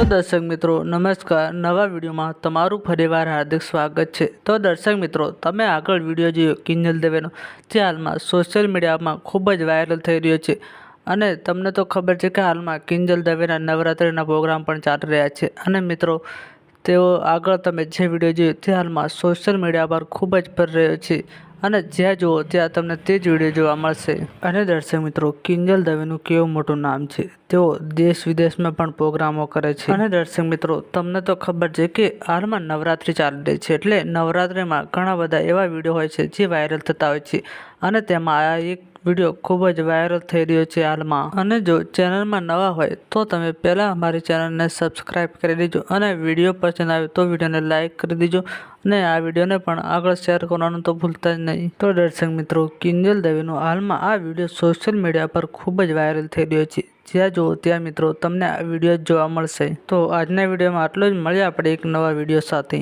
તો દર્શક મિત્રો, નમસ્કાર. નવા વિડીયોમાં તમારું ફરીવાર હાર્દિક સ્વાગત છે. તો દર્શક મિત્રો, તમે આગળ વીડિયો જોયો કિંજલ દવેનો, જે હાલમાં સોશિયલ મીડિયામાં ખૂબ જ વાયરલ થઈ રહ્યો છે. અને તમને તો ખબર છે કે હાલમાં કિંજલ દવેના નવરાત્રિના પ્રોગ્રામ પણ ચાલી રહ્યા છે. અને મિત્રો, તેઓ આગળ તમે જે વીડિયો જોયો તે હાલમાં સોશિયલ મીડિયા પર ખૂબ જ ફરી રહ્યો છે. અને જ્યાં જુઓ ત્યાં તમને તે જ વીડિયો જોવા મળશે. અને દર્શક મિત્રો કિંજલ દવેનું કેવું મોટું નામ છે? તેઓ દેશ વિદેશમાં પણ પ્રોગ્રામો કરે છે. અને દર્શક મિત્રો તમને તો ખબર છે કે હાલમાં નવરાત્રિ ચાલી રહી છે. એટલે નવરાત્રિમાં ઘણા બધા એવા વીડિયો હોય છે જે વાયરલ થતા હોય છે. અને તેમાં આ એક વીડિયો ખૂબ જ વાયરલ થઈ રહ્યો છે હાલમાં. અને જો ચેનલમાં નવા હોય તો તમે પહેલાં અમારી ચેનલને સબસ્ક્રાઈબ કરી દેજો અને વીડિયો પસંદ આવે તો વિડીયોને લાઇક કરી દેજો અને આ વિડીયોને પણ આગળ શેર કરવાનું તો ભૂલતા જ નહીં. તો દર્શક મિત્રો, કિંજલ દવેનો હાલમાં આ વીડિયો સોશિયલ મીડિયા પર ખૂબ જ વાયરલ થઈ રહ્યો છે. જ્યાં જુઓ ત્યાં મિત્રો, તમને આ વીડિયો જોવા મળશે. તો આજના વિડીયોમાં આટલું જ. મળીએ આપણે એક નવા વીડિયો સાથે.